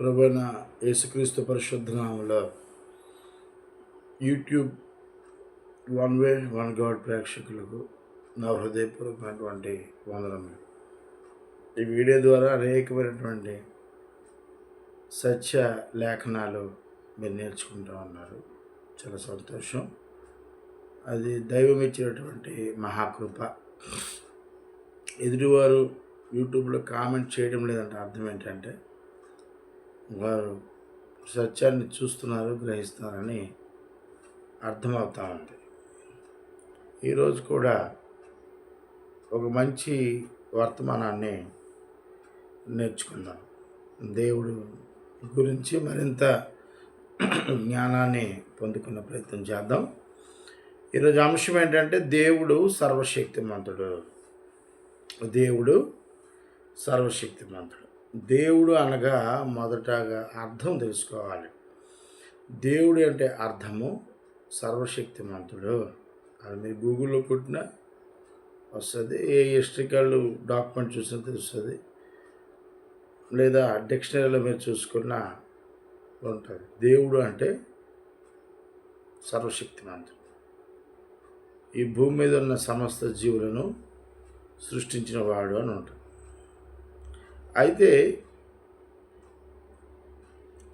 ప్రభున యేసుక్రీస్తు పరిశుద్ధనామంలో YouTube one way one God ప్రేక్షకులకు నా హృదయపూర్వకమైనటువంటి వందనములు. ఈ వీడియో ద్వారా అనేకమైనటువంటి సత్య లేఖనాలు మీరు నేర్చుకుంటూ ఉన్నారు. చాలా సంతోషం. అది దైవం ఇచ్చినటువంటి మహాకృప. ఎదుటివారు యూట్యూబ్లో కామెంట్ చేయడం లేదంటే అర్థం ఏంటంటే వారు సత్యాన్ని చూస్తున్నారు గ్రహిస్తున్నారని అర్థమవుతా ఉంది. ఈరోజు కూడా ఒక మంచి వర్తమానాన్ని నేర్చుకుందాం. దేవుడు గురించి మరింత జ్ఞానాన్ని పొందుకునే ప్రయత్నం చేద్దాం. ఈరోజు అంశం ఏంటంటే దేవుడు సర్వశక్తిమంతుడు. దేవుడు సర్వశక్తిమంతుడు. దేవుడు అనగా మొదటగా అర్థం తెలుసుకోవాలి. దేవుడు అంటే అర్థము సర్వశక్తిమంతుడు. అది మీరు గూగుల్లో కొట్టినా వస్తుంది ఏ హిస్టరికల్ డాక్యుమెంట్ చూసినా తెలుస్తుంది లేదా డిక్షనరీలో మీరు చూసుకున్నా ఉంటుంది. దేవుడు అంటే సర్వశక్తిమంతుడు. ఈ భూమి మీద ఉన్న సమస్త జీవులను సృష్టించిన వాడు అని ఉంటుంది. అయితే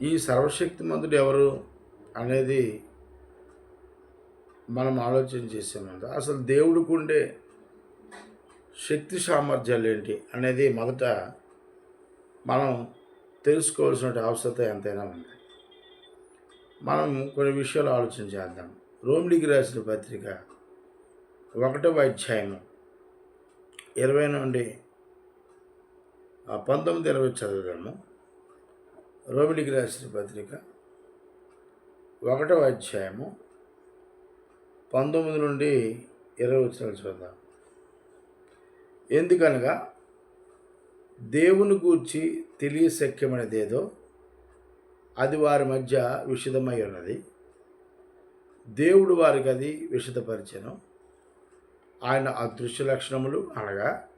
ఈ సర్వశక్తిమంతుడు ఎవరు అనేది మనం ఆలోచన చేసామంట. అసలు దేవుడికి ఉండే శక్తి సామర్థ్యాలు ఏంటి అనేది మొదట మనం తెలుసుకోవాల్సిన అవసరత ఎంతైనా ఉంది. మనం కొన్ని విషయాలు ఆలోచన చేద్దాం. రోమిడికి రాసిన పత్రిక ఒకటవ అధ్యాయం ఇరవై నుండి పంతొమ్మిది ఇరవై చదువుదాము రోమిడికి రాసిన పత్రిక ఒకటవ అధ్యాయము పంతొమ్మిది నుండి ఇరవై వచ్చినాలు చూద్దాం ఎందుకనగా దేవుని గూర్చి తెలియశక్యమైనదేదో అది వారి మధ్య విషిదమై ఉన్నది. దేవుడు వారికి అది విషదపరిచను. ఆయన అదృశ్య లక్షణములు అనగా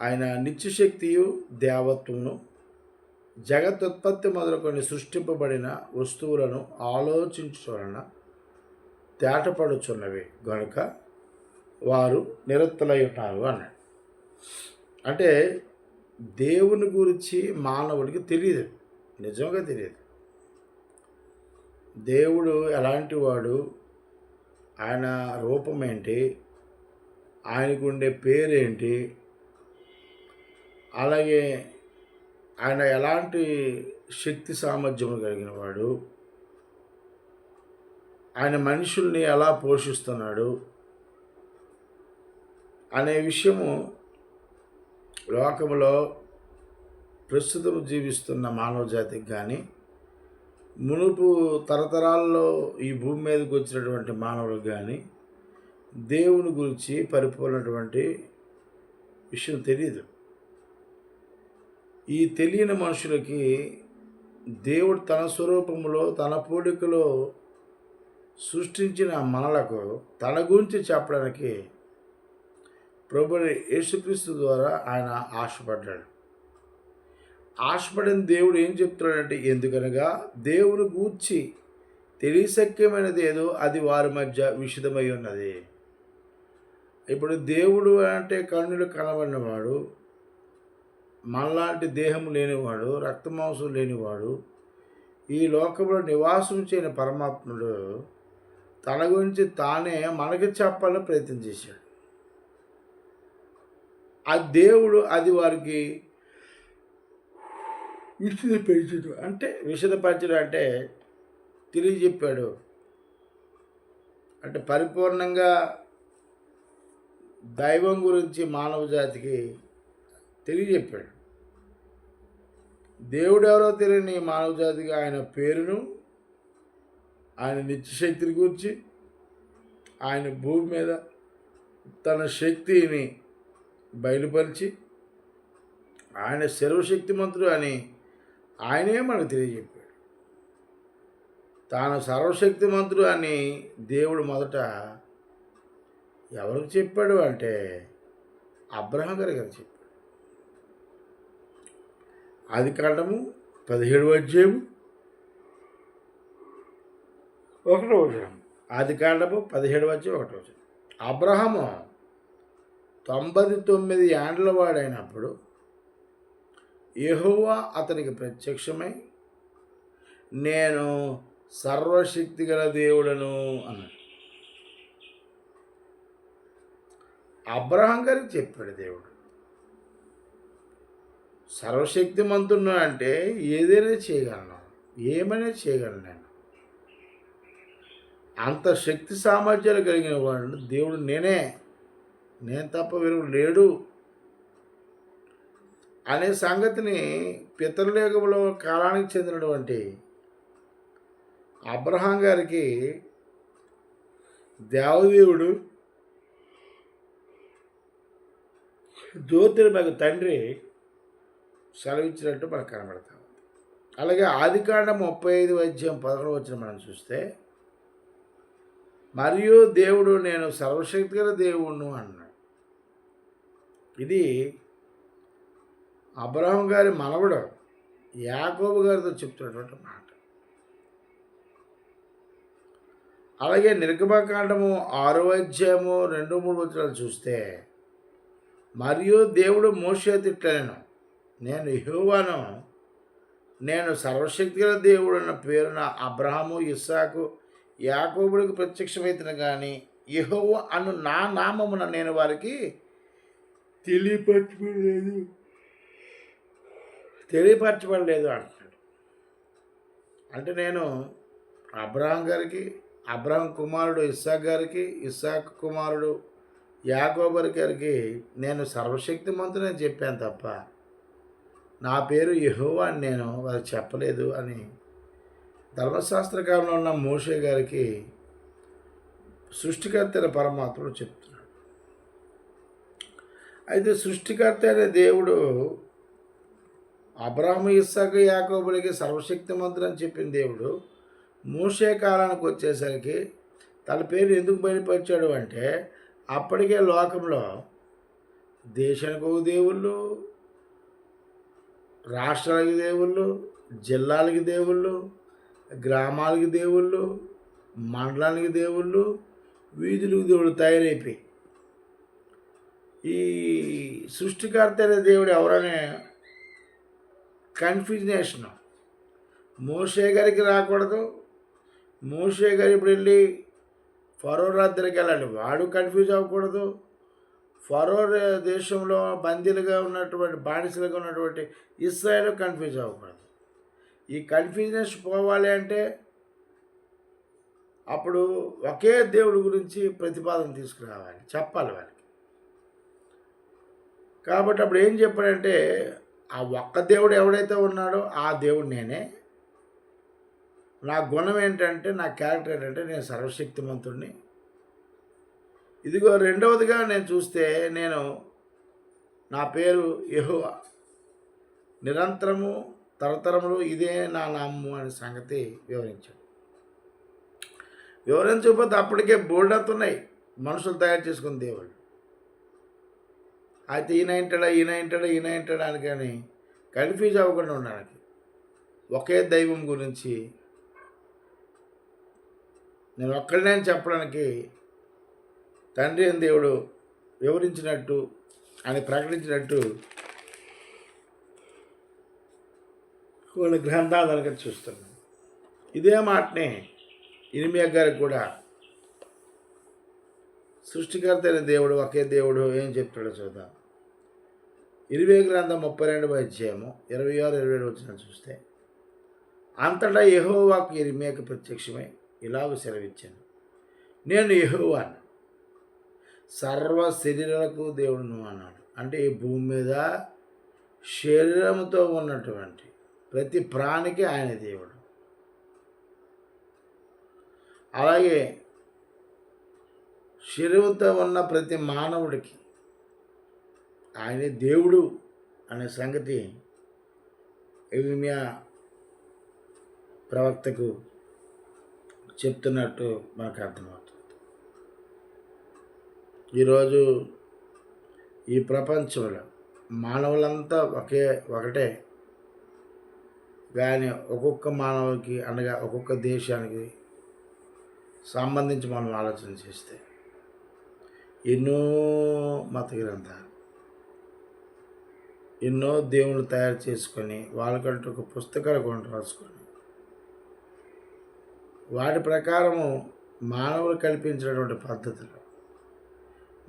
ఆయన నిత్యశక్తియు దేవత్వమును జగత్తుత్పత్తి మొదలుకొని సృష్టింపబడిన వస్తువులను ఆలోచించువలన తేటపడుచున్నవి. గనుక వారు నిరత్తలై ఉన్నారు అన్నాడు. అంటే దేవుని గురించి మానవుడికి తెలియదు. నిజంగా తెలియదు. దేవుడు ఎలాంటి వాడు? ఆయన రూపం ఏంటి? ఆయనకు ఉండే పేరేంటి? అలాగే ఆయన ఎలాంటి శక్తి సామర్థ్యం కలిగిన వాడు ఆయన మనుషుల్ని ఎలా పోషిస్తున్నాడు అనే విషయము లోకంలో ప్రస్తుతం జీవిస్తున్న మానవ జాతికి కానీ మునుపు తరతరాల్లో ఈ భూమి మీదకి వచ్చినటువంటి మానవులకు కానీ దేవుని గురించి పరిపూర్ణటువంటి విషయం తెలియదు ఈ తెలియని మనుషులకి దేవుడు తన స్వరూపంలో తన పోలికలో సృష్టించిన మనలకు తన గురించి చెప్పడానికి ప్రభు యేసుక్రీస్తు ద్వారా ఆయన ఆశపడ్డాడు. ఆశపడిన దేవుడు ఏం చెప్తున్నాడంటే ఎందుకనగా దేవుని గూర్చి తెలియశక్యమైనది ఏదో అది వారి మధ్య విషిదమై ఉన్నది. ఇప్పుడు దేవుడు అంటే కన్నులు కనబడినవాడు మనలాంటి దేహం లేనివాడు రక్తమాంసం లేనివాడు ఈ లోకంలో నివాసం చేయని పరమాత్ముడు తన గురించి తానే మనకి చెప్పాలని ప్రయత్నం చేశాడు. ఆ దేవుడు అది వారికి విషదపరిచడు అంటే విషదపరచడం అంటే తెలియజెప్పాడు. అంటే పరిపూర్ణంగా దైవం గురించి మానవ జాతికి తెలియజెప్పాడు. దేవుడు ఎవరో తెలియని మానవ జాతికి ఆయన పేరును ఆయన నిత్యశక్తిని గురించి ఆయన భూమి మీద తన శక్తిని బయలుపరిచి ఆయన సర్వశక్తిమంతుడు అని ఆయనే మనకు తెలియజెప్పాడు. తాను సర్వశక్తిమంతుడు అని దేవుడు మొదట ఎవరికి చెప్పాడు అంటే అబ్రహం గారి గారు చెప్పాడు. ఆదికాండము పదిహేడు అధ్యాయము ఒకటో వచనం. ఆదికాండము పదిహేడు అధ్యాయం ఒకటో వచనం. అబ్రహము తొంభై తొమ్మిది ఏండ్ల వాడైనప్పుడు యెహోవా అతనికి ప్రత్యక్షమై నేను సర్వశక్తి గల దేవుడను అన్నాడు. అబ్రహం గారికి చెప్పాడు దేవుడు సర్వశక్తిమంతుడు అంటే ఏదైనా చేయగలను. ఏమైనా చేయగలను నేను. అంత శక్తి సామర్థ్యాలు కలిగిన వాడు దేవుడు నేనే. నేను తప్ప వేరు లేడు. అనే సంగతిని పితరులేఖలో కాలానికి చెందినటువంటి అబ్రహాం గారికి దేవదేవుడు జ్యోతిర్మగ తండ్రి సెలవిచ్చినట్టు మనకు కనబడతాం అలాగే ఆదికాండ ముప్పై ఐదు వైద్యం పదకొండు వచ్చిన మనం చూస్తే మరియు దేవుడు నేను సర్వశక్తి గల దేవుణ్ణు అన్నాడు. ఇది అబ్రహం గారి మనవడు యాకోబు గారితో చెప్తున్నటువంటి మాట. అలాగే నిర్గమకాండము ఆరో అధ్యాయము రెండు మూడు వచనాలు చూస్తే మరియు దేవుడు మోసే తిట్టలేను నేను యహోవాను నేను సర్వశక్తిగల దేవుడు అన్న పేరున అబ్రహము ఇస్సాకు యాకోబుడికి ప్రత్యక్షమైతున్న కానీ యహోవ అను నా నామమున నేను వారికి తెలియపరచబడలేదు. తెలియపరచబడలేదు అంటున్నాడు. అంటే నేను అబ్రహం గారికి అబ్రహం కుమారుడు ఇస్సాక్ గారికి ఇస్సాక్ కుమారుడు యాకోబర్ గారికి నేను సర్వశక్తిమంతునని చెప్పాను తప్ప నా పేరు యహోవా అని నేను వాళ్ళు చెప్పలేదు అని ధర్మశాస్త్రకాలంలో ఉన్న మోషే గారికి సృష్టికర్తైన పరమాత్ముడు చెప్తున్నాడు. అయితే సృష్టికర్త అనే దేవుడు అబ్రాహ్మ ఇస్సాకు యాకోబులకి సర్వశక్తిమంతుడు అని చెప్పిన దేవుడు మూషే కాలానికి వచ్చేసరికి తన పేరు ఎందుకు బయలుపరిచాడు అంటే అప్పటికే లోకంలో దేశానికి ఒక దేవుళ్ళు రాష్ట్రాలకి దేవుళ్ళు జిల్లాలకి దేవుళ్ళు గ్రామాలకి దేవుళ్ళు మండలానికి దేవుళ్ళు వీధులకు దేవుడు తయారైపోయి. ఈ సృష్టికర్త అనే దేవుడు ఎవరనే కన్ఫ్యూజనేషన్. మోషే గారికి రాకూడదు. మోషే గారు ఇప్పుడు వెళ్ళి ఫరో రాత్రికి వెళ్ళాలి. వాడు కన్ఫ్యూజ్ అవ్వకూడదు. ఫరో దేశంలో బందీలుగా ఉన్నటువంటి బానిసలుగా ఉన్నటువంటి ఇస్రాయల్ కన్ఫ్యూజ్ అవ్వకూడదు. ఈ కన్ఫ్యూజన్స్ పోవాలి అంటే అప్పుడు ఒకే దేవుడి గురించి ప్రతిపాదన తీసుకురావాలి చెప్పాలి వాళ్ళకి కాబట్టి అప్పుడు ఏం చెప్పాడంటే ఆ ఒక్క దేవుడు ఎవడైతే ఉన్నాడో ఆ దేవుడు నేనే. నా గుణం ఏంటంటే నా క్యారెక్టర్ ఏంటంటే నేను సర్వశక్తిమంతుడిని. ఇదిగో రెండవదిగా నేను చూస్తే నేను నా పేరు యెహోవా. నిరంతరము తరతరములు ఇదే నా నామము అనే సంగతి వివరించాడు. వివరించకపోతే అప్పటికే బోల్డ్ ఉన్నాయి మనుషులు తయారు చేసుకున్న దేవుళ్ళు. అయితే ఈయన ఇంటాడా ఈయన ఇంటాడా ఈయన ఇంటాడా అని కానీ కన్ఫ్యూజ్ అవ్వకుండా ఉండడానికి ఒకే దైవం గురించి నేను ఒక్కడినే చెప్పడానికి తండ్రి అని దేవుడు వివరించినట్టు అని ప్రకటించినట్టు కొన్ని గ్రంథాలు కనుక చూస్తున్నాం. ఇదే మాటనే ఇనిమియా గారికి కూడా సృష్టికర్త అయిన దేవుడు ఒకే దేవుడు ఏం చెప్తాడో చూద్దాం. ఇరవై గ్రంథం ముప్పై రెండు అధ్యాయము ఇరవై ఆరు ఇరవై ఏడు వచ్చిన చూస్తే అంతటా యహోవాకు ఇరిమేక ప్రత్యక్షమై ఇలాగ సెలవిచ్చాను. నేను యహోవాను సర్వ శరీరాలకు దేవుడును అన్నాడు. అంటే ఈ భూమి మీద శరీరంతో ఉన్నటువంటి ప్రతి ప్రాణికి ఆయన దేవుడు. అలాగే శరీరంతో ఉన్న ప్రతి మానవుడికి ఆయనే దేవుడు అనే సంగతి ఇర్మియా ప్రవక్తకు చెప్తున్నట్టు మనకు అర్థమవుతుంది. ఈరోజు ఈ ప్రపంచంలో మానవులంతా ఒకే ఒకటే. కానీ ఒక్కొక్క మానవుకి అనగా ఒక్కొక్క దేశానికి సంబంధించి మనం ఆలోచన చేస్తే ఎన్నో మత గ్రంథాలు ఎన్నో దేవుళ్ళు తయారు చేసుకొని వాళ్ళకంటూ ఒక పుస్తకాలు కొని రాసుకొని వాటి ప్రకారము మానవులు కల్పించినటువంటి పద్ధతులు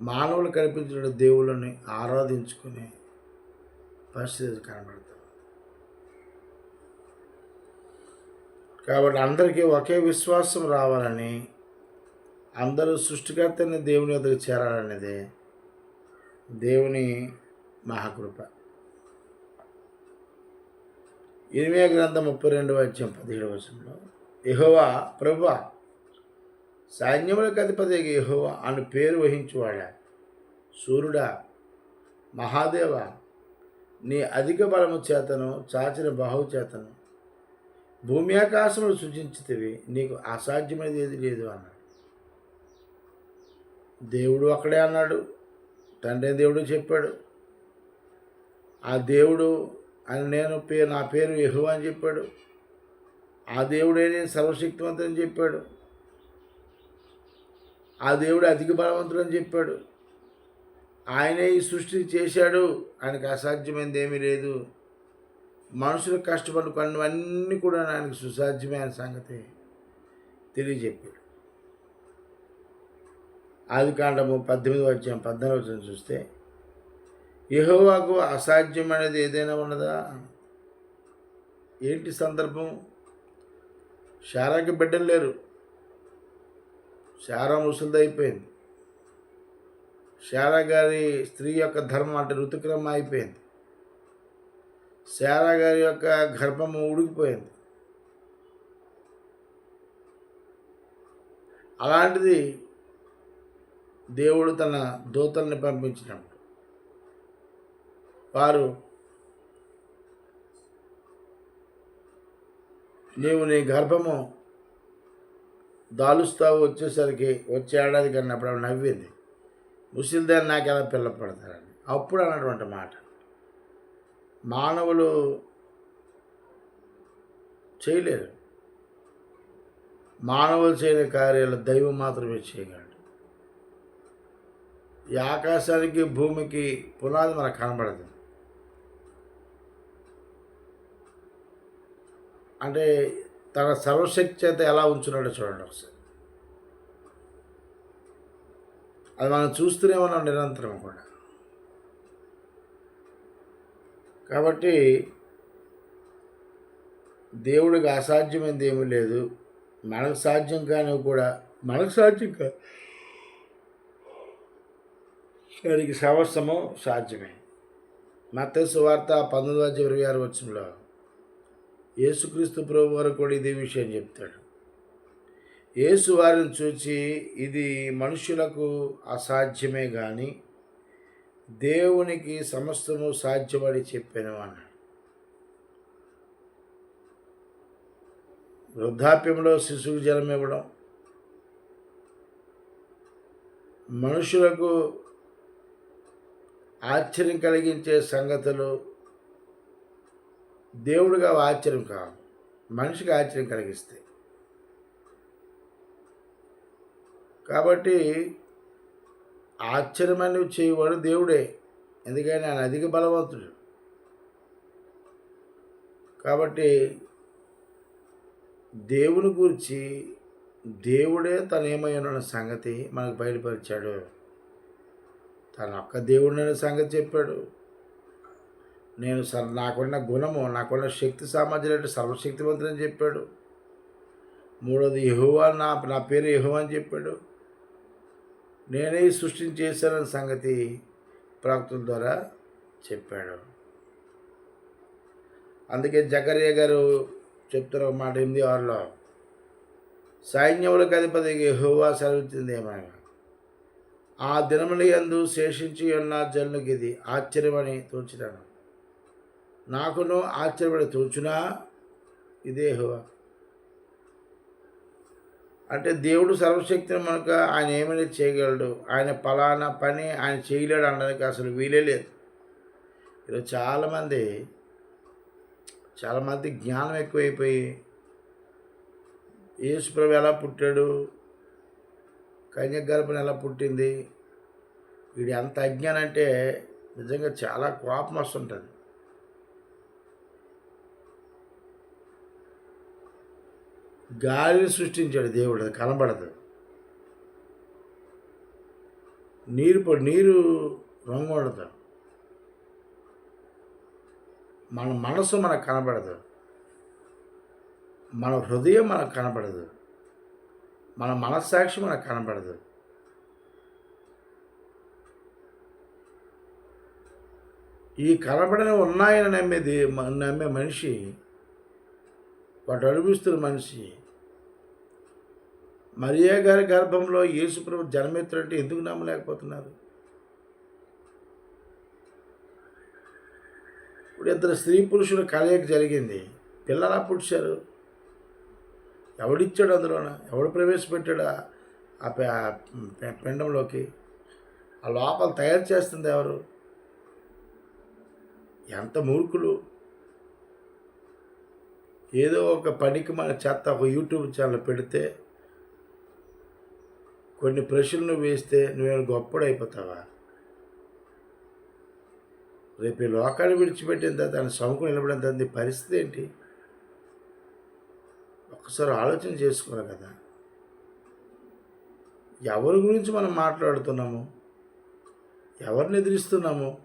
మానవులు కల్పించిన దేవుళ్ళని ఆరాధించుకునే పరిస్థితి కనబడతారు కాబట్టి అందరికీ ఒకే విశ్వాసం రావాలని అందరూ సృష్టికర్తని దేవుని ఎదురు చేరాలనేదే దేవుని మహాకృప. ఇరవై గ్రంథం ముప్పై రెండు వచ్చం పదిహేడు వచనంలో యెహోవా ప్రభా సైన్యములకు అధిపతి యహోవ అని పేరు వహించువాడా? సూర్యుడా మహాదేవ నీ అధిక బలము చేతను చాచిన బాహు చేతను భూమి ఆకాశములు సృజించితివి నీకు అసాధ్యమైనది ఏది లేదు అన్నాడు. దేవుడు అక్కడే అన్నాడు. తండ్రి దేవుడు చెప్పాడు. ఆ దేవుడు అని నేను పేరు నా పేరు యెహోవా అని చెప్పాడు. ఆ దేవుడే నేను సర్వశక్తివంతుని చెప్పాడు. ఆ దేవుడు అధిక బలవంతుడు అని చెప్పాడు. ఆయనే ఈ సృష్టి చేశాడు. ఆయనకు అసాధ్యమైనది ఏమీ లేదు. మనుషులు కష్టపడి కొన్నవన్నీ కూడా ఆయనకు సుసాధ్యమైన సంగతి తెలియజెప్పాడు. ఆది కాండము పద్దెనిమిది వచ్చాం పద్నాలుగు వచ్చిన చూస్తే యహోవాకు అసాధ్యం అనేది ఏదైనా ఉన్నదా? ఏంటి సందర్భం? శారాకి బిడ్డలు లేరు. శారా ముసలిదైపోయింది. శారా గారి స్త్రీ యొక్క ధర్మం అంటే ఋతుక్రమం అయిపోయింది. శారా గారి యొక్క గర్భము ఉడికిపోయింది. అలాంటిది దేవుడు తన దూతల్ని పంపించినప్పుడు వారు నీవు నీ గర్భము దాలుస్తావు వచ్చేసరికి వచ్చే ఏడాది కన్నా అప్పుడు ఆవిడ నవ్వింది. ముసిల్దాన్ని నాకు ఎలా పిల్ల పడతారని. అప్పుడు అన్నటువంటి మాట. మానవులు చేయలేరు. మానవులు చేయని కార్యాలు దైవం మాత్రమే చేయగలడు. ఈ ఆకాశానికి భూమికి పునాది మనకు కనబడదు. అంటే తన సర్వశక్తి చేత ఎలా ఉంచున్నాడో చూడండి ఒకసారి. అది మనం చూస్తూనే ఉన్నాం నిరంతరం కూడా. కాబట్టి దేవుడికి అసాధ్యమైనది ఏమీ లేదు. మనకు సాధ్యం కానీ కూడా మనకు సాధ్యం కా దానికి సమస్తము సాధ్యమే. మత సువార్త పంతొమ్మిది వందల ఇరవై ఆరు వచ్చంలో యేసుక్రీస్తు ప్రభు వారు కూడా ఇదే విషయం చెప్తాడు. యేసు వారిని చూచి ఇది మనుషులకు అసాధ్యమే కానీ దేవునికి సమస్తము సాధ్యమని చెప్పాను అన్నాడు. వృద్ధాప్యంలో శిశువు జలం ఇవ్వడం మనుషులకు ఆశ్చర్యం కలిగించే సంగతులు దేవుడిగా ఆశ్చర్యం కాదు మనిషికి ఆశ్చర్యం కలిగిస్తాయి కాబట్టి ఆశ్చర్యమని చేయవాడు దేవుడే ఎందుకని ఆయన అధిక బలవంతుడు. కాబట్టి దేవుని గురించి దేవుడే తను ఏమై ఉన్న సంగతి మనకు బయలుపరిచాడు. తన ఒక్క దేవుడిన సంగతి చెప్పాడు. నేను సర్ నాకున్న గుణము నాకున్న శక్తి సామర్థ్యం అంటే సర్వశక్తివంతుడని చెప్పాడు. మూడోది యహోవా నా నా పేరు యహువా అని చెప్పాడు. నేనే సృష్టిని చేశానన్న సంగతి ప్రవక్తల ద్వారా చెప్పాడు. అందుకే జకర్య గారు చెప్తారు ఒక మాట ఎనిమిది ఆరులో సైన్యములకు అధిపతి యెహోవా సెలవుతుంది ఏమైనా ఆ దినముల యందు శేషించి ఉన్న జనులకి ఇది ఆశ్చర్యమని తోచినాను. నాకును ఆశ్చర్యపడి తోచునా? ఇదే హోవా అంటే దేవుడు సర్వశక్తిని మనకు ఆయన ఏమైనా చేయగలడు? ఆయన ఫలానా పని ఆయన చేయలేడు అనడానికి అసలు వీలే లేదు. ఈరోజు చాలామంది చాలామంది జ్ఞానం ఎక్కువైపోయి యేసుప్రభు ఎలా పుట్టాడు? కన్యక గర్భం ఎలా పుట్టింది? వీడు ఎంత అజ్ఞానం అంటే నిజంగా చాలా కోపం వస్తుంటుంది. గాలిని సృష్టించాడు దేవుడు అది కనబడదు. నీరు పొ- నీరు రంగు ఉండదు మన మనసు మనకు కనబడదు. మన హృదయం మనకు కనబడదు. మన మనస్సాక్షి మనకు కనబడదు. ఈ కనబడని ఉన్నాయని నమ్మేది నమ్మే మనిషి వాటి అనిపిస్తున్న మనిషి మరియా గారి గర్భంలో యేసుప్రభు జన్మెత్తుడంటే ఎందుకు నమ్మలేకపోతున్నారు? ఇప్పుడు ఇద్దరు స్త్రీ పురుషుల కలయిక జరిగింది. పిల్లలా పుడిచారు ఎవడిచ్చాడు అందులోన? ఎవడు ప్రవేశపెట్టాడు ఆ- పిండంలోకి? ఆ లోపల తయారు చేస్తుంది ఎవరు? ఎంత మూర్ఖులు. ఏదో ఒక పనికి మన చెత్త ఒక యూట్యూబ్ ఛానల్ పెడితే కొన్ని ప్రశ్నలు వేస్తే నువ్వేమైనా గొప్పడు అయిపోతావా? రేపు ఈ లోకాన్ని విడిచిపెట్టిన తర్వాత దాని సముఖం నిలబడిన తర్వాత నీ పరిస్థితి ఏంటి? ఒక్కసారి ఆలోచన చేసుకున్నా కదా. ఎవరి గురించి మనం మాట్లాడుతున్నాము? ఎవరిని ఎదిరిస్తున్నాము?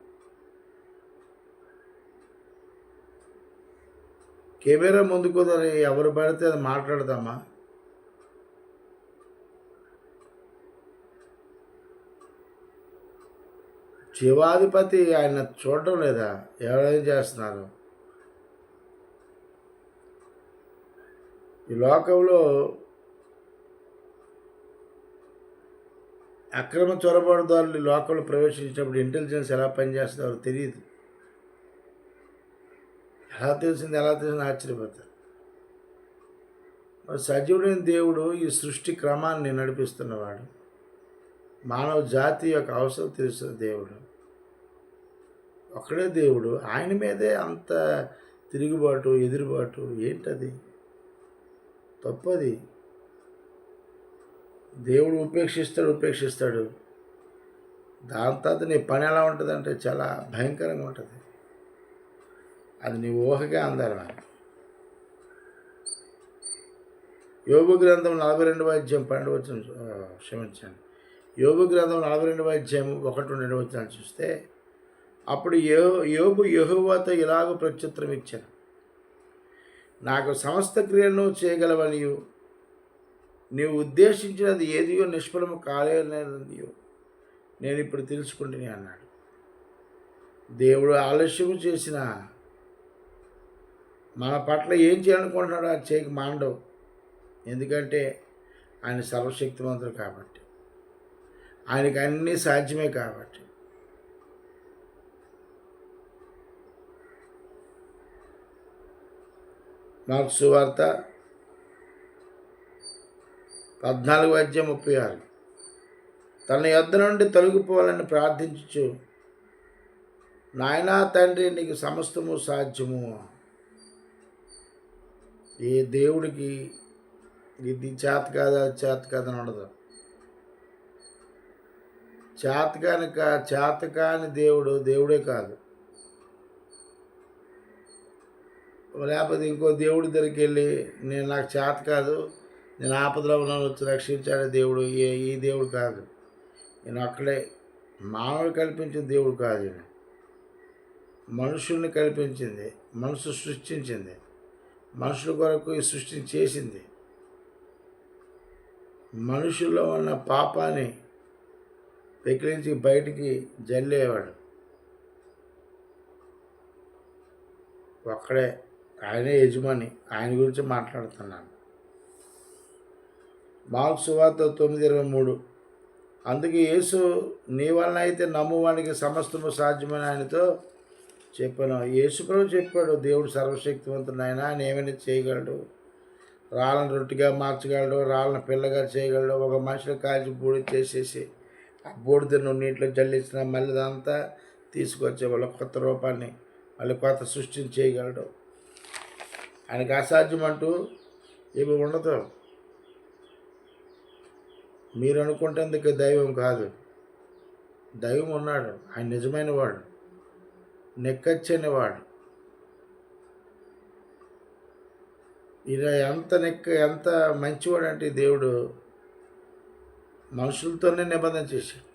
కెమెరా ముందుకు ఎవరు పడితే అది మాట్లాడదామా? శివాధిపతి ఆయన చూడడం లేదా? ఎవరేం చేస్తున్నారు? ఈ లోకంలో అక్రమ చొరబాటుదారులు లోకంలో ప్రవేశించినప్పుడు ఇంటెలిజెన్స్ ఎలా పనిచేస్తున్నారో తెలియదు ఎలా తెలిసింది ఎలా తెలిసింది ఆశ్చర్యపోతారు. మరి సజీవుడైన దేవుడు ఈ సృష్టి క్రమాన్ని నడిపిస్తున్నవాడు. మానవ జాతి యొక్క అవసరం తెలుస్తుంది దేవుడు. ఒకడే దేవుడు. ఆయన మీదే అంత తిరుగుబాటు ఎదురుబాటు ఏంటది? తప్పది. దేవుడు ఉపేక్షిస్తాడు ఉపేక్షిస్తాడు. దాని తర్వాత నీ పని ఎలా ఉంటుందంటే చాలా భయంకరంగా ఉంటుంది. అది నీ ఊహగా అందాలి. యోగు గ్రంథం నలభై రెండు వాద్యం పన్నెండు వచ్చిన క్షమించండి. యోగు గ్రంథం నలభై రెండు వాద్యం ఒకటి రెండు వచ్చిన చూస్తే అప్పుడు యో యోగు యహోవాతో ఇలాగ ప్రత్యుత్తరం ఇచ్చాను నాకు సమస్త క్రియలను చేయగలవనియు. నీవు ఉద్దేశించినది ఏదియో నిష్ఫలము కాలేనియో నేను ఇప్పుడు తెలుసుకుంటుని అన్నాడు. దేవుడు ఆలస్యము చేసిన మన పట్ల ఏం చేయాలనుకుంటున్నాడో అది చేయక మాండవు ఎందుకంటే ఆయన సర్వశక్తివంతుడు కాబట్టి. ఆయనకు అన్నీ సాధ్యమే కాబట్టి. మార్క్ సువార్త పద్నాలుగు అధ్యాయం ముప్పై ఆరు. తన యొద్ నుండి తొలగిపోవాలని ప్రార్థించు నాయనా తండ్రి నీకు సమస్తము సాధ్యము. ఏ దేవుడికి ఇది చేత కాదు? అది చేత కాదని అని ఉండదు. చేతకాని కా చేతకాని దేవుడు దేవుడే కాదు. లేకపోతే ఇంకో దేవుడి దగ్గరికి వెళ్ళి నేను నాకు చేత కాదు నేను ఆపదలో ఉన్నాను వచ్చి రక్షించాడే దేవుడు ఏ ఈ దేవుడు కాదు. నేను అక్కడే మానవుడు కల్పించిన దేవుడు కాదు ఈయన. మనుషుల్ని కల్పించింది మనసు సృష్టించింది మనుషుల కొరకు ఈ సృష్టిని చేసింది. మనుషుల్లో ఉన్న పాపాన్ని పెకిలించి బయటికి జల్లేవాడు. ఒక్కడే ఆయనే యజమాని ఆయన గురించి మాట్లాడుతున్నాను. మార్క్స్ సువార్త తొమ్మిది ఇరవై మూడు. అందుకే యేసు నీ వలన అయితే నమ్మువానికి సమస్తము సాధ్యమని ఆయనతో చెప్పాను. యేసుప్రభు చెప్పాడు దేవుడు సర్వశక్తివంతుడు ఆయన ఆయన ఏమైనా చేయగలడు? రాళ్ళను రొట్టిగా మార్చగలడు రాళ్ళను పిల్లగా చేయగలడు? ఒక మనిషిని కాల్చి బూడి చేసేసి ఆ బూడిద నువ్వు నీటిలో జల్లించిన మళ్ళీ దాంతా తీసుకొచ్చే వాళ్ళ కొత్త రూపాన్ని మళ్ళీ కొత్త సృష్టిని చేయగలడు. ఆయనకు అసాధ్యం అంటూ ఇవి ఉండదు. మీరు అనుకుంటేందుకు దైవం కాదు. దైవం ఉన్నాడు. ఆయన నిజమైన వాడు. నెక్కచ్చని వాడు. ఇలా ఎంత నెక్క ఎంత మంచివాడు అంటే ఈ దేవుడు మనుషులతోనే నిబంధన చేశాడు.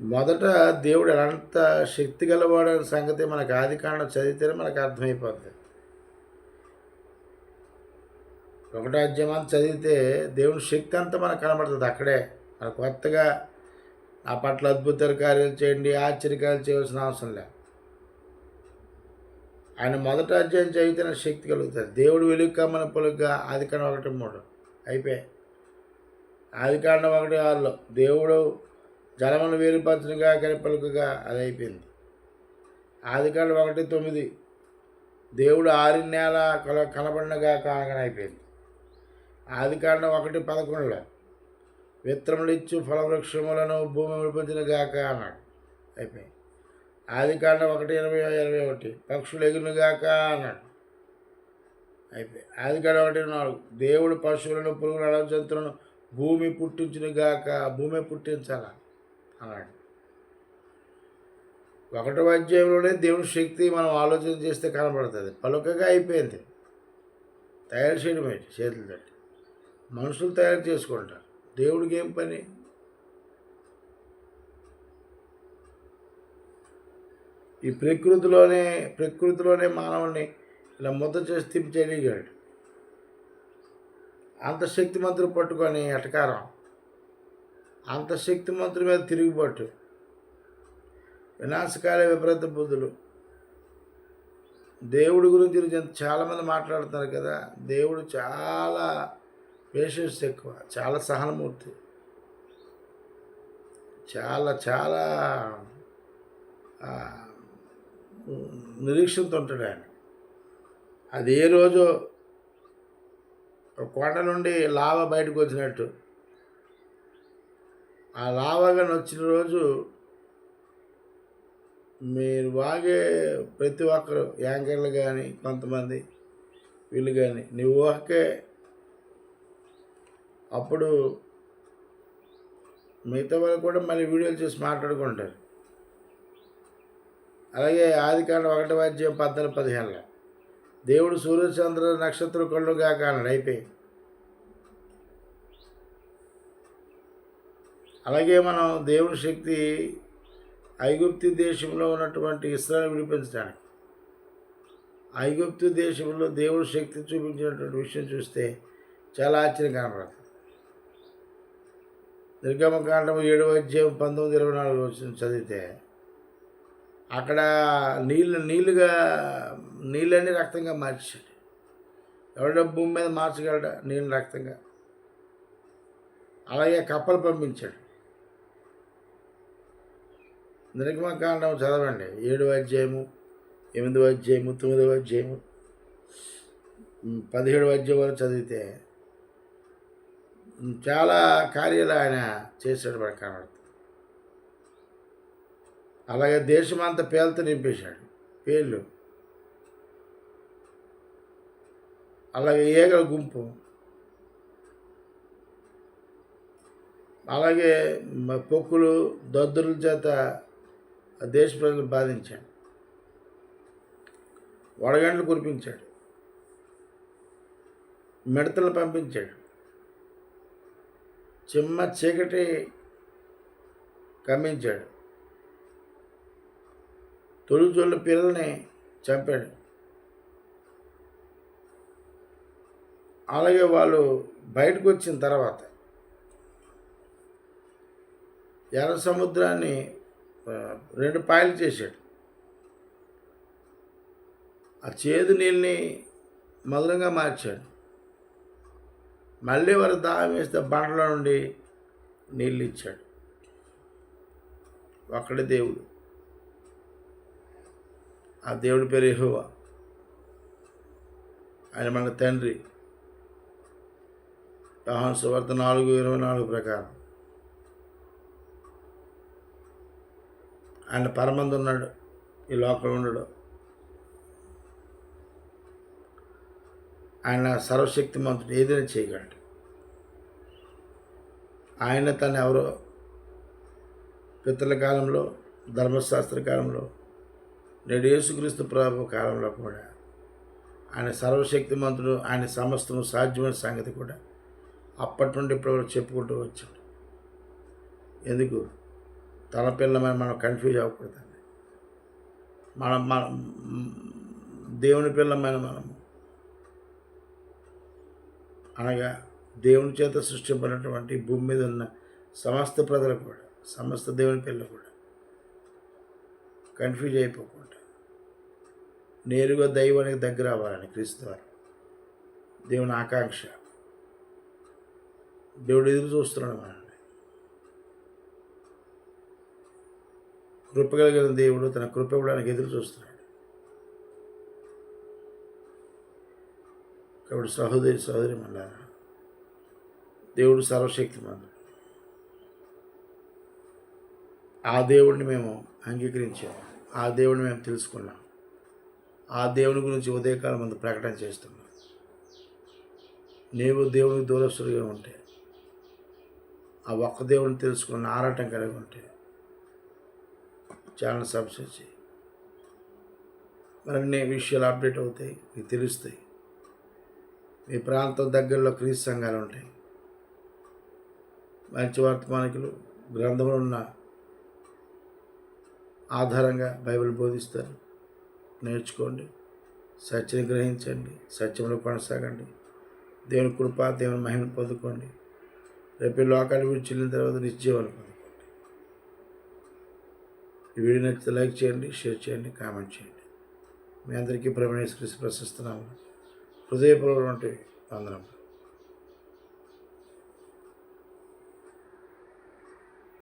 మొదట దేవుడు అంత శక్తి గలవాడని సంగతి మనకు ఆదికాండం చదివితేనే మనకు అర్థమైపోతుంది ఒకటో అధ్యాయం చదివితే దేవుని శక్తి అంతా మనకు కనబడుతుంది అక్కడే. మనకు కొత్తగా ఆ పట్ల అద్భుత కార్యాలు చేయండి ఆశ్చర్యకార్యాలు చేయవలసిన అవసరం లేదు. ఆయన మొదట అధ్యాయం చదివితేనే శక్తి కలుగుతుంది. దేవుడు వెలుగు కమ్మని పొలుగ్గా ఆదికాండం ఒకటి మూడు అయిపోయాయి. ఆది కాండం ఒకటి ఆరులో దేవుడు జలమును వేలుపరచునుగా కనిపలుకగా అది అయిపోయింది ఆది ఒకటి తొమ్మిది. దేవుడు ఆరి నేల కల కనబడినగా కానగానే అయిపోయింది ఆదికాండం ఒకటి పదకొండులో విత్తనములు ఫలవృక్షములను భూమి విడిపించినగాక అన్నాడు. అయిపోయింది. ఆదికాండం ఒకటి ఇరవై ఇరవై ఒకటి పక్షులు ఎగిరినగాక అన్నాడు. అయిపోయి ఆదికాండం ఒకటి నాలుగు దేవుడు పశువులను పురుగులను జంతువులను భూమి పుట్టించినగాక భూమి పుట్టించాలా? అన్నాడు ఒకటో అధ్యాయంలోనే దేవుని శక్తి మనం ఆలోచన చేస్తే కనబడుతుంది. పలుకగా అయిపోయింది. తయారు చేయడం ఏంటి? చేతులతోటి మనుషులు తయారు చేసుకుంటారు. దేవుడికి ఏం పని? ఈ ప్రకృతిలోనే ప్రకృతిలోనే మానవుని ఇలా ముద్ద చేసి తిప్పి చేయగలడు అంత శక్తిమంతులు పట్టుకొని ఎటకారం అంత శక్తిమంతుల మీద తిరుగుబాటు. వినాశకాల విపరీత బుద్ధులు. దేవుడి గురించి చాలామంది మాట్లాడుతున్నారు కదా దేవుడు చాలా పేషెన్స్ ఎక్కువ చాలా సహనమూర్తి. చాలా చాలా నిరీక్షణతో ఉంటాడు ఆయన. అది ఏ రోజు కొండ నుండి లావ బయటకు వచ్చినట్టు. ఆ లావగా వచ్చిన రోజు మీరు వాగే ప్రతి ఒక్కరు యాంకర్లు కానీ కొంతమంది వీళ్ళు కానీ నువ్వు ఊహకే అప్పుడు మిగతా వాళ్ళు కూడా మళ్ళీ వీడియోలు చూసి మాట్లాడుకుంటారు. అలాగే ఆదికాండ ఒకటి వాద్యం పద్నాలుగు పదిహేనులో దేవుడు సూర్యచంద్ర నక్షత్ర కళ్ళు కాక అయిపోయి అలాగే మనం దేవుని శక్తి ఐగుప్తు దేశంలో ఉన్నటువంటి ఇస్రాయల్ విడిపించడానికి ఐగుప్తు దేశంలో దేవుడి శక్తి చూపించినటువంటి విషయం చూస్తే చాలా ఆశ్చర్యం కనపడుతుంది. నిర్గమకాండం ఏడవ అధ్యాయం పంతొమ్మిది ఇరవై నాలుగు వచ్చిన చదివితే అక్కడ నీళ్ళు నీళ్ళుగా నీళ్ళని రక్తంగా మార్చాడు ఎవడో భూమి మీద మార్చగలడా? నీళ్ళు రక్తంగా. అలాగే కప్పలు పంపించాడు. నిర్గమకాండం చదవండి. ఏడవ అధ్యాయము ఎనిమిదవ అధ్యాయము తొమ్మిదవ అధ్యాయము పదిహేడవ అధ్యాయం వరకు చదివితే చాలా కార్యాలు ఆయన చేశాడు మనకు కనబడుతుంది. అలాగే దేశమంతా పేలతో నింపేశాడు. పేర్లు. అలాగే ఏగల గుంపు. అలాగే పొక్కులు దద్దుల చేత దేశ ప్రజలు బాధించాడు. వడగండ్లు కురిపించాడు. మిడతలు పంపించాడు. చిమ్మ చీకటి కమ్మించాడు. తొలిచొల్ల పిల్లల్ని చంపాడు. అలాగే వాళ్ళు బయటకు వచ్చిన తర్వాత ఎర్ర సముద్రాన్ని రెండు పాయలు చేశాడు. ఆ చేదు నీళ్ళని మధురంగా మార్చాడు. మళ్ళీ వారు దాహం వేస్తే బండలో నుండి నీళ్ళు ఇచ్చాడు. ఒక్కడే దేవుడు. ఆ దేవుడి పేరు ఎహోవా ఆయన మన తండ్రి. యోహాను సువార్త నాలుగు ఇరవై నాలుగు ప్రకారం. ఆయన పరమందు ఉన్నాడు. ఈ లోకంలో ఉండడు. ఆయన సర్వశక్తి మంత్రుడు ఏదైనా చేయగలడు. ఆయన తను ఎవరో పితల కాలంలో ధర్మశాస్త్ర కాలంలో నేడు యేసుక్రీస్తు ప్రభు కాలంలో కూడా ఆయన సర్వశక్తి మంత్రుడు ఆయన సమస్తము సాధ్యమైన సంగతి కూడా అప్పటి నుండి ఇప్పుడు చెప్పుకుంటూ వచ్చాడు. ఎందుకు? తన పిల్లమని మనం కన్ఫ్యూజ్ అవ్వకూడదండి. మనం మన దేవుని పిల్లమైన మనము అనగా దేవుని చేత సృష్టింపడినటువంటి భూమి మీద ఉన్న సమస్త ప్రజలు కూడా సమస్త దేవుని పిల్లలు కూడా కన్ఫ్యూజ్ అయిపోకుండా నేరుగా దైవానికి దగ్గర అవ్వాలని క్రీస్తు వారు. దేవుని ఆకాంక్ష. దేవుడు ఎదురు చూస్తున్నాడు మనం కృప కలిగిన దేవుడు తన కృప ఇవ్వడానికి ఎదురు చూస్తున్నాడు. కాబట్టి సహోదరి సహోదరి మళ్ళా దేవుడు సర్వశక్తిమంతుడు. ఆ దేవుడిని మేము అంగీకరించాం ఆ దేవుడిని మేము తెలుసుకున్నాం ఆ దేవుని గురించి ఉదయకాలం ముందు ప్రకటన చేస్తున్నాం. నీవు దేవునికి దూరస్తుడిగా ఉంటే ఆ ఒక్క దేవుడిని తెలుసుకున్న ఆరాటం కలిగి ఉంటే ఛానల్ సబ్స్క్రైబ్ చేయి. మరిన్ని విషయాలు అప్డేట్ అవుతాయి మీకు తెలుస్తాయి. మీ ప్రాంతం దగ్గరలో క్రీస్తు సంఘాలు ఉంటాయి. మంచి వర్తమానికులు గ్రంథంలో ఉన్న ఆధారంగా బైబిల్ బోధిస్తారు. నేర్చుకోండి సత్యం గ్రహించండి సత్యంలో కొనసాగండి దేవుని కృప దేవుని మహిమను పొందుకోండి. రేపు ఈ లోకాన్ని విడిచి వెళ్ళిన తర్వాత నిత్యజీవాన్ని ఈ వీడియో నచ్చితే లైక్ చేయండి షేర్ చేయండి కామెంట్ చేయండి. మీ అందరికీ ప్రమేశ్వరి ప్రశస్తున్నాము హృదయపూర్వక వందనములు.